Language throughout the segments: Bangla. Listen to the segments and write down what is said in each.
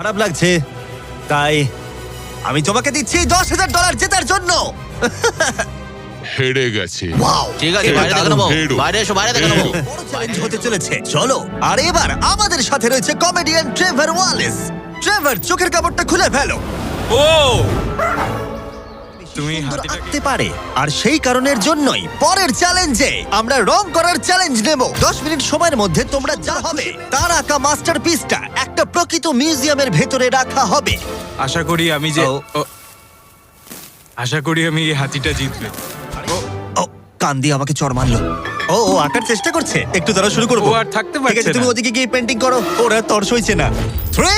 খারাপ লাগছে। তাই আমি তোমাকে দিচ্ছি দশ হাজার ডলার জেতার জন্য। হেরে গেছে। ওয়াও ঠিক আছে বাইরে দেখে নেব হেরো। বাইরে এসো বাইরে দেখে নেব হেরো। বড় চ্যালেঞ্জ হতে চলেছে। চলো আর এবার আমাদের সাথে রয়েছে কমেডিয়ান ট্রেভার ওয়ালেস ট্রেভার চোখের কাপড়টা খুলে ফেলো। ও! তুমি সুন্দর হাতিটাকে আঁকতে পারে। আর সেই কারণের জন্যই পরের চ্যালেঞ্জে আমরা রং করার চ্যালেঞ্জ নেব। দশ মিনিট সময়ের মধ্যে তোমরা যা হবে তার আঁকা মাস্টারপিসটা একটা প্রকৃত মিউজিয়ামের ভেতরে রাখা হবে। আশা করি আমি যে ও। ও, আশা করি আমি এই হাতিটা জিতবে। ও কান দিয়ে আমাকে চর মারলো। ও ও আঁকার চেষ্টা করছে। একটু দ্বারা শুরু করব। ও আর থাকতে ঠিক আছে পারছে তুমি না। ওদিকে গিয়ে পেন্টিং করো। ওরা তর সইছে না। থ্রি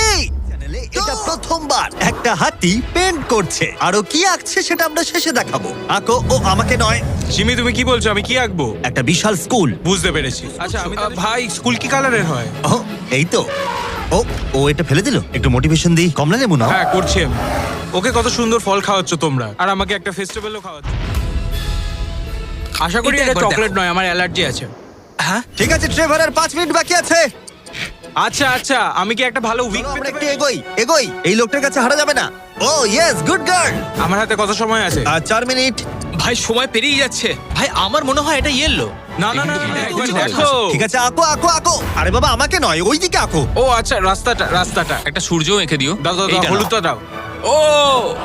প্রথমবার একটা হাতি পেন্ট করছে। আরও কি আঁকছে সেটা আমরা শেষে দেখাবো। আঁকো ও আমাকে নয়। সিমি তুমি কি বলছো? আমি কি আঁকবো? একটা বিশাল স্কুল। বুঝতে পেরেছি। আচ্ছা আমি তাহলে- ভাই স্কুল কি কালারের হয়? ও এই তো। ও ও এটা ফেলে দিল? একটু মোটিভেশন দিই। কমলা লেবু না হ্যাঁ করছি আমি। ওকে কত সুন্দর ফল খাওয়াচ্ছ তোমরা। আর আমাকে একটা ফেস্টিভ্যালও খাওয়াচ্ছ। আশা করি এটা এটা একবার চকলেট নয় আমার অ্যালার্জি আছে। হ্যাঁ? ঠিক আছে ট্রেভার আর পাঁচ মিনিট বাকি আছে। আচ্ছা আচ্ছা আমি কি একটা ভালো উইক পেতে আমরা একটু এগোই এগোই। এই লোকটার কাছে হারা যাবে না। ও ইয়েস গুড গার্ল আমার হাতে কত সময় আছে? আর চার মিনিট। ভাই সময় পেরিয়ে যাচ্ছে। ভাই আমার মনে হয় এটা ইয়েলো না না না একবার দেখো। ঠিক আছে আঁকো আঁকো আঁকো। আরে বাবা আমাকে নয় ওইদিকে আঁকো। ও আচ্ছা রাস্তাটা রাস্তাটা। একটা সূর্যও এঁকে দিও। দাও দাও দাও হলুদটা দাও। ও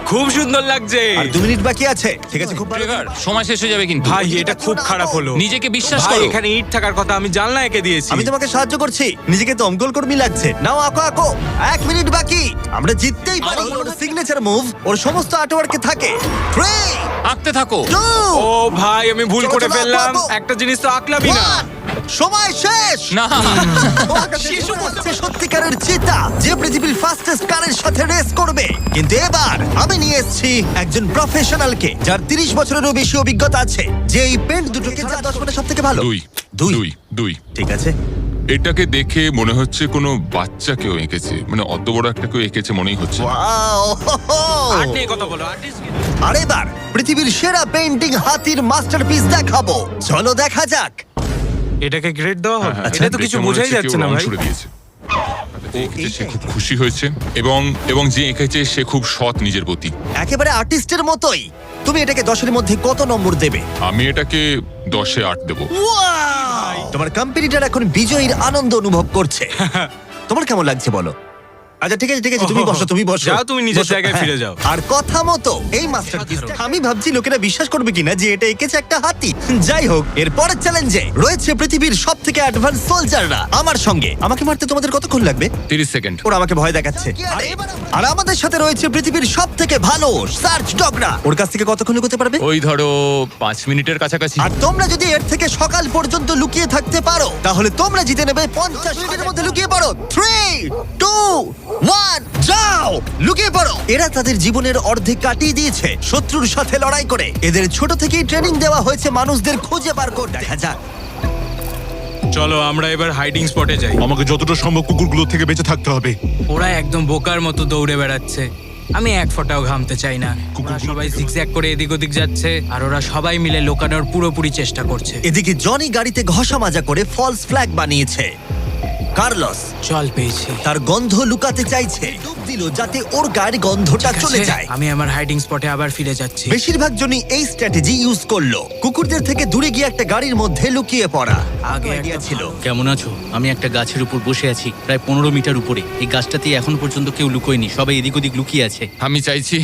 খুব সুন্দর লাগছে। আর দু মিনিট বাকি আছে। ঠিক আছে খুব ভালো। সময় শেষ হয়ে যাবে কিন্তু। ভাই এটা খুব খারাপ হলো। নিজেকে বিশ্বাস করো। এখানে ইট থাকার কথা আমি জানলা এঁকে দিয়েছি। আমি তোমাকে সাহায্য করছি। নিজেকে তো দমকল কর্মী লাগছে। নাও আঁকো আঁকো। এক মিনিট বাকি। আমরা জিততেই পারি। ওর সিগনেচার মুভ ওর সমস্ত আর্টওয়ার্কে থাকে। থ্রি আঁকতে থাকো। টু ও ভাই আমি ভুল চলো, করে চলো, ফেললাম। একটা জিনিস তো আঁকলামই না। সময় শেষ। না। ও আকাশে যাচ্ছে সত্যিকারের চিতা যে পৃথিবীর ফাস্টেস্ট কারের সাথে রেস করবে। কিন্তু এবার আমি নিয়ে এসেছি একজন প্রফেশনালকে যার তিরিশ বছরেরও বেশি অভিজ্ঞতা আছে। যে এই পেন্ট দুটোকে যা দশ মানে সব থেকে ভালো। দুই। দুই। দুই। ঠিক আছে? এটাকে দেখে মনে হচ্ছে কোনো বাচ্চা কেউ এঁকেছে। মানে অত বড় একটা কেউ এঁকেছে মনেই হচ্ছে না। Wow! আর্ট নিয়ে কথা বলো আর্টিস্ট আর এবার পৃথিবীর সেরা পেন্টিং হাতির মাস্টারপিস দেখাবো। চলো দেখা যাক। এটাকে গ্রেড দেওয়া হবে হ্যাঁ, এটা তো দেখে কিছু মনে বোঝাই হচ্ছে যাচ্ছে না রং ভাই। ছুড়ে দিয়েছে। যে এঁকেছে সে খুব খুশি হয়েছে এবং এবং যে এঁকেছে সে খুব সৎ নিজের প্রতি। একেবারে আর্টিস্টের মতোই। তুমি এটাকে দশের মধ্যে কত নম্বর দেবে? আমি এটাকে দশে আট দেবো! তোমার কম্পিটিটার এখন বিজয়ীর আনন্দ অনুভব করছে। তোমার কেমন লাগছে বলো? আচ্ছা ঠিক আছে ঠিক আছে তুমি বসো তুমি বসো। যাও, তুমি নিজের বসো, জায়গায় হ্যাঁ। ফিরে যাও। আর কথা মতো এই মাস্টারপিসটা আমি ভাবছি লোকেরা বিশ্বাস করবে কিনা যে এটা এঁকেছে একটা হাতি। যাই হোক এর পরের চ্যালেঞ্জে রয়েছে পৃথিবীর সব থেকে অ্যাডভান্স সোলজাররা আমার সঙ্গে। আমাকে মারতে তোমাদের কতক্ষণ লাগবে? তিরিশ সেকেন্ড ওরা আমাকে ভয় দেখাচ্ছে। আর আমাদের সাথে রয়েছে পৃথিবীর সব থেকে ভালো সার্চ ডগরা ওর কাছ থেকে কতক্ষণ লুকোতে পারবে? ওই ধরো পাঁচ মিনিটের কাছাকাছি। আর তোমরা যদি এর থেকে সকাল পর্যন্ত লুকিয়ে থাকতে পারো তাহলে তোমরা জিতে নেবে পঞ্চাশ মিনিটের মধ্যে লুকিয়ে পড়ো। থ্রি টু ওয়ান যাও! লুকিয়ে পড়ো। এরা তাদের জীবনের অর্ধেক কাটিয়ে দিয়েছে শত্রুর সাথে লড়াই করে। এদের ছোট থেকেই ট্রেনিং দেওয়া হয়েছে মানুষদের খুঁজে বার করে দেখা যাক। চলো আমরা এবার হাইডিং স্পটে যাই। আমাকে যতটা সম্ভব কুকুরগুলো থেকে বেঁচে থাকতে হবে। ওরা একদম বোকার মতো দৌড়ে বেড়াচ্ছে। আমি এক ফোঁটাও ঘামতে চাই না। ওরা সবাই জিগজ্যাগ করে এদিক ওদিক যাচ্ছে আর ওরা সবাই মিলে লোকানোর পুরোপুরি চেষ্টা করছে। এদিকে জনি গাড়িতে ঘষা মাজা করে ফলস ফ্ল্যাগ বানিয়েছে। কার্লস। জল পেয়েছি। তার গন্ধ লুকাতে চাইছে। ডুব দিল। যাতে ওর গায়ের গন্ধটা ঠিক চলে আছে, যায়। আমি আমার হাইডিং স্পটে আবার ফিরে যাচ্ছি। বেশিরভাগ জনই এই স্ট্র্যাটেজি ইউজ করল। কুকুরদের থেকে দূরে গিয়ে একটা গাড়ির মধ্যে লুকিয়ে পড়া। আগে আইডিয়া একটা ছিল। কেমন আছো? আমি একটা গাছের উপর বসে আছি প্রায় পনেরো মিটার উপরে। এই গাছটাতে এখন পর্যন্ত কেউ লুকোয়নি সবাই এদিক ওদিক লুকিয়ে আছে। আমি চাইছি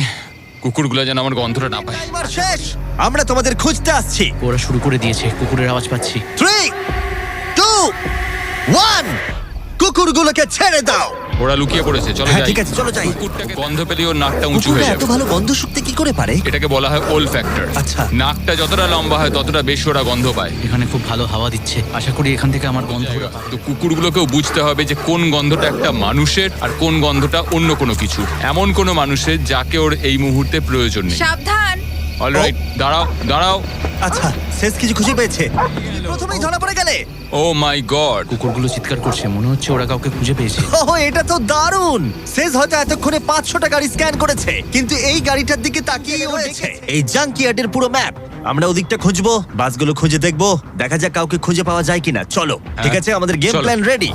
কুকুরগুলো যেন আমার গন্ধটা না পায়। এবার শেষ! আমরা তোমাদের খুঁজতে আসছি। ওরা শুরু করে দিয়েছে কুকুরের আওয়াজ পাচ্ছি। থ্রি টু ওয়ান কুকুরগুলোকে ছেড়ে দাও। ওরা লুকিয়ে পড়েছে চলো হ্যাঁ যাই। ঠিক আছে চলো যাই। কুকুরটাকে গন্ধ পেলেই ওর নাকটা উঁচু কুকুররা হয়ে এত যাবে। ভালো গন্ধ শুকতে কি করে পারে? এটাকে বলা হয় ওল ফ্যাক্টর আচ্ছা। নাকটা যতটা লম্বা হয় ততটা বেশি ওরা গন্ধ পায়। এখানে খুব ভালো হাওয়া দিচ্ছে। আশা করি এখান থেকে আমার গন্ধ ওরা। তো কুকুরগুলোকেও বুঝতে হবে যে কোন গন্ধটা একটা মানুষের আর কোন গন্ধটা অন্য কোনো কিছু এমন কোনো মানুষের যাকে ওর এই মুহূর্তে প্রয়োজন নেই। সাবধান। অলরাইট দাঁড়াও দাঁড়াও। আচ্ছা শেষ কিছু খুঁজে পেয়েছে। প্রথমেই ধরা পড়ে গেলে। ও মাই গড কুকুরগুলো চিৎকার করছে মনে হচ্ছে ওরা কাউকে খুঁজে পেয়েছে। ওহ এটা তো দারুণ! শেষ হয়তো এতক্ষণে পাঁচশোটা গাড়ি স্ক্যান করেছে কিন্তু এই গাড়িটার দিকে তাকিয়ে রয়েছে এই জাঙ্কিয়ার্ডের পুরো ম্যাপ। আমরা ওদিকটা খুঁজবো বাসগুলো খুঁজে দেখব দেখা যাক কাউকে খুঁজে পাওয়া যায় কিনা। চলো ঠিক আছে? আমাদের গেম প্ল্যান রেডি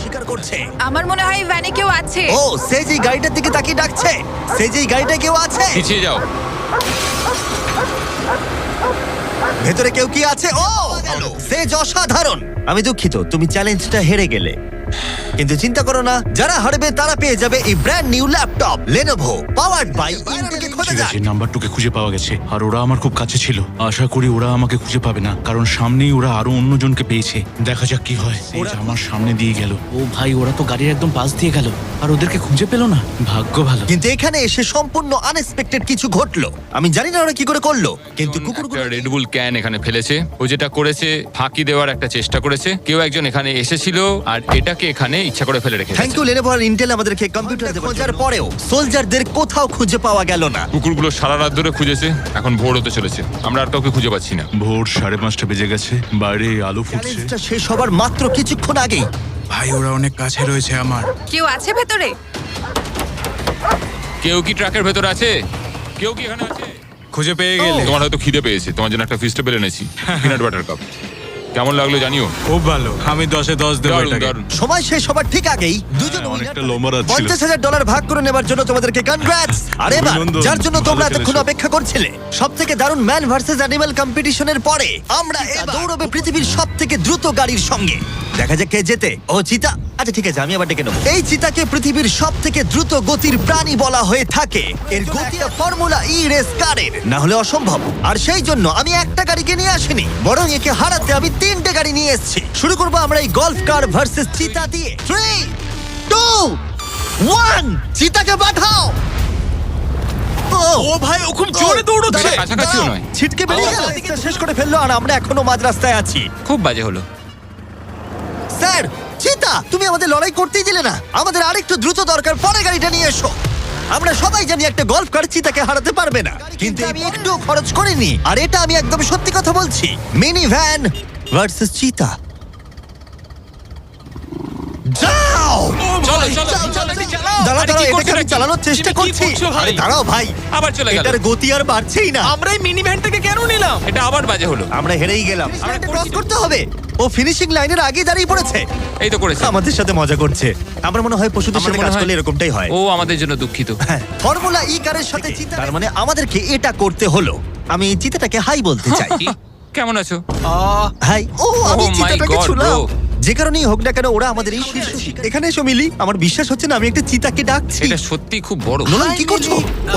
স্বীকার করছে। আমার মনে হয় ভ্যানে কেউ আছে। ও সে যে গাড়িটার দিকে তাকিয়ে ডাকছে সে যে গাড়িটা কেউ আছে। পিছিয়ে যাও। ভেতরে কেউ কি আছে? ও! সে অসাধারণ আমি দুঃখিত তুমি চ্যালেঞ্জটা হেরে গেলে। কিন্তু চিন্তা করো না যারা হারবে তারা পেয়ে যাবে এই brand new laptop Lenovo powered by ইন্টেলকে খোঁজা যাক। আছে নাম্বারটুকে খুঁজে পাওয়া গেছে। আর ওরা আমার খুব কাছে ছিল। আশা করি ওরা আমাকে খুঁজে পাবে না কারণ সামনেই ওরা আরও অন্যজনকে পেয়েছে। দেখা যাক কি হয়। এই যে আমার সামনে দিয়ে গেল। ও ভাই ওরা তো গাড়ির একদম পাশ দিয়ে গেল। আর ওদেরকে খুঁজে পেল না? ভাগ্য ভালো। কিন্তু এখানে এসে সম্পূর্ণ আনএক্সপেক্টেড কিছু ঘটলো। আমি জানি না ওরা কি করে করল কিন্তু কুকুরগুলো রেডবুল ক্যান এখানে ফেলেছে। ও যেটা করেছে ফাঁকি দেওয়ার একটা চেষ্টা করেছে। কেউ একজন এখানে এসেছিল আর এটাকে এখানে ইচ্ছা করে ফেলে রেখেছে থ্যাংক ইউ লেনোভো আর ইন্টেল আমাদেরকে কম্পিউটার খোঁজার পরেও সোলজারদের কোথাও খুঁজে পাওয়া গেল না। কুকুরগুলো সারা রাত ধরে খুঁজেছে এখন ভোর হতে চলেছে। আমরা আর কাউকে খুঁজে পাচ্ছি না। ভোর সাড়ে পাঁচটা বেজে গেছে বাইরে আলো ফুটছে। চ্যালেঞ্জটা শেষ হবার মাত্র কিছুক্ষণ আগেই। ভাই ওরা অনেক কাছে রয়েছে আমার। কেউ আছে ভেতরে? কেউ কি ট্রাকের ভেতর আছে? কেউ কি এখানে আছে? খুঁজে পেয়ে গেলে। তোমার হয়তো খিদে পেয়েছে তোমার জন্য একটা ফিস্টেবল এনেছি পিনাট বাটার কাপ কেমন লাগল জানিও? খুব ভালো। আমি দশে দশ দেবো দারুণ এটাকে। দারুণ। সময় শেষ হবার ঠিক আগেই দুজন অনেকটা লম্বা রাত ছিল। পঞ্চাশ হাজার ডলার ভাগ করে নেবার জন্য তোমাদেরকে কনগ্রাটস আর এবার অভিনন্দন, যার জন্য তোমরা ভালো এতক্ষণ খেলেছো। অপেক্ষা করছিলে সব থেকে দারুণ ম্যান ভার্সেস অ্যানিমাল কম্পিটিশনের পরে আমরা এবার দৌড়বে পৃথিবীর সব থেকে দ্রুত গাড়ির সঙ্গে। দেখা যাক কে জেতে। ও চিতা? আচ্ছা ঠিক আছে আমি আবার ডেকে নেব। এই চিতাকে পৃথিবীর সব থেকে দ্রুত গতির প্রাণী বলা হয়ে থাকে। এর গতি ফর্মুলা ই রেস কারের না হলে অসম্ভব। আর সেই জন্য আমি একটা গাড়িকে নিয়ে আসিনি বরং একে হারাতে আমি তিনটে গাড়ি নিয়ে এসেছি। শুরু করব আমরা এই গলফ কার ভার্সেস চিতা দিয়ে। থ্রি টু ওয়ান চিতাকে পাঠাও। ও ভাই ও খুব জোরে দৌড়চ্ছে। এটা কাছাকাছিও নয়। ছিটকে বেরিয়ে গেল। শেষ করে ফেলল আর আমরা এখনও মাঝ রাস্তায় আছি। খুব বাজে হলো। স্যার চিতা তুমি আমাদের লড়াই করতেই দিলে না। আমাদের আরেকটু দ্রুত দরকার পরে গাড়িটা নিয়ে এসো। আমরা সবাই জানি একটা গল্ফ কার চিতাকে হারাতে পারবে না। কিন্তু আমি একটু খরচ করিনি। আর এটা আমি একদম সত্যি কথা বলছি। মিনি ভ্যান ভার্সেস চিতা যাও চলো চলো চলো, চালাও। দাঁড়াও আরে কি দাঁড়াও করছ এটাকে আমি চালানোর চেষ্টা তুমি কি করছি। করছ ভাই? আরে দাঁড়াও ভাই আবার চলে গেল। এটার গতি আর বাড়ছেই না। আমরা এই মিনি ভ্যানটাকে কেন নিলাম? এটা আবার বাজে হলো। আমরা হেরেই গেলাম। আমরা ক্রস করতে হবে। ও ফিনিশিং লাইনের আগে দাঁড়িয়ে পড়েছে। এই তো করেছে। আমাদের সাথে মজা করছে। আমার মনে হয় পশুদের আমার সাথে মনে কাজ হয়- করলে এরকমটাই হয়। ও আমাদের জন্য দুঃখিত। হ্যাঁ ফর্মুলা ই কারের সাথে চিতা তার মানে আমাদেরকে এটা করতে হলো। আমি এই চিতাটাকে হাই বলতে চাই। কি? কেমন আছো? হাই ও আমি Oh my চিতাটাকে God, ছুলাম। bro. যে কারণেই হোক না কেন ওরা আমাদের এই শীর্ষ এখানে এসো মিলি। আমার বিশ্বাস হচ্ছে না আমি একটা চিতাকে ডাকছি। এটা সত্যি খুব বড়। নোলান কি করছ?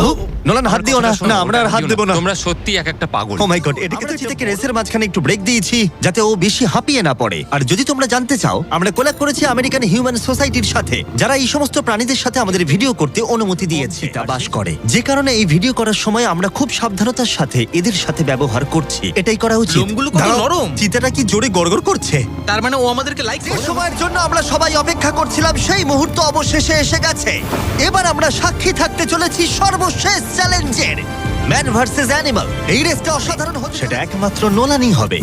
ও, নোলান হাত দিও না। শোনো, না আমরা আর হাত দেবো না। তোমরা সত্যি এক একটা পাগল। ও মাই গড এটাকে তো চিতাকে রেসের মাঝখানে একটু ব্রেক দিয়েছি যাতে ও বেশি হাঁপিয়ে না পড়ে। আর যদি তোমরা জানতে চাও আমরা কোলাপ করেছি আমেরিকান হিউম্যান সোসাইটির সাথে যারা এই সমস্ত প্রাণীদের সাথে আমাদের ভিডিও করতে অনুমতি দিয়েছে। তা বাস করে। যে কারণে এই ভিডিও করার সময় আমরা খুব সাবধানতার সাথে এদের সাথে ব্যবহার করছি। এটাই করা উচিত। লোমগুলো কত দাঁড়াও, নরম। চিতাটা কি জোরে গড়গড় করছে? তার মানে ও আমাদেরকে লাইক যে সময়ের জন্য আমরা সবাই অপেক্ষা করছিলাম সেই মুহূর্ত অবশেষে এসে গেছে। এবার আমরা সাক্ষী থাকতে চলেছি সর্বশেষ চ্যালেঞ্জের। ম্যান ভার্সেস অ্যানিমাল এই রেসটা অসাধারণ হচ্ছে সেটা একমাত্র নোলানই হবে।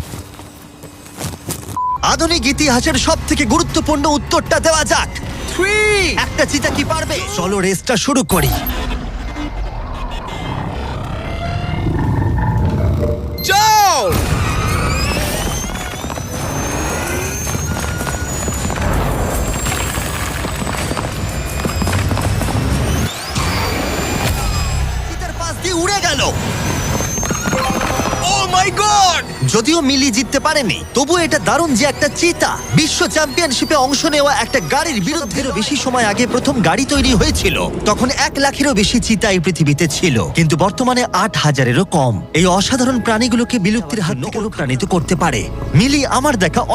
আধুনিক ইতিহাসের সব থেকে গুরুত্বপূর্ণ উত্তরটা দেওয়া যাক। থ্রি একটা চিতা কি পারবে? চলো রেসটা শুরু করি। যদিও মিলি জিততে পারেনি তবু এটা দারুণ যে একটা চিতা। বিশ্ব চ্যাম্পিয়নশিপে অংশ নেওয়া একটা গাড়ির বিরুদ্ধেরও বেশি সময় আগে প্রথম গাড়ি তৈরি হয়েছিল। তখন এক লাখেরও বেশি চিতা এই পৃথিবীতে ছিল, কিন্তু বর্তমানে আট হাজারেরও কম। এই অসাধারণ প্রাণীগুলোকে বিলুপ্তির হাত অনুপ্রাণিত করতে পারে। মিলি, আমার দেখা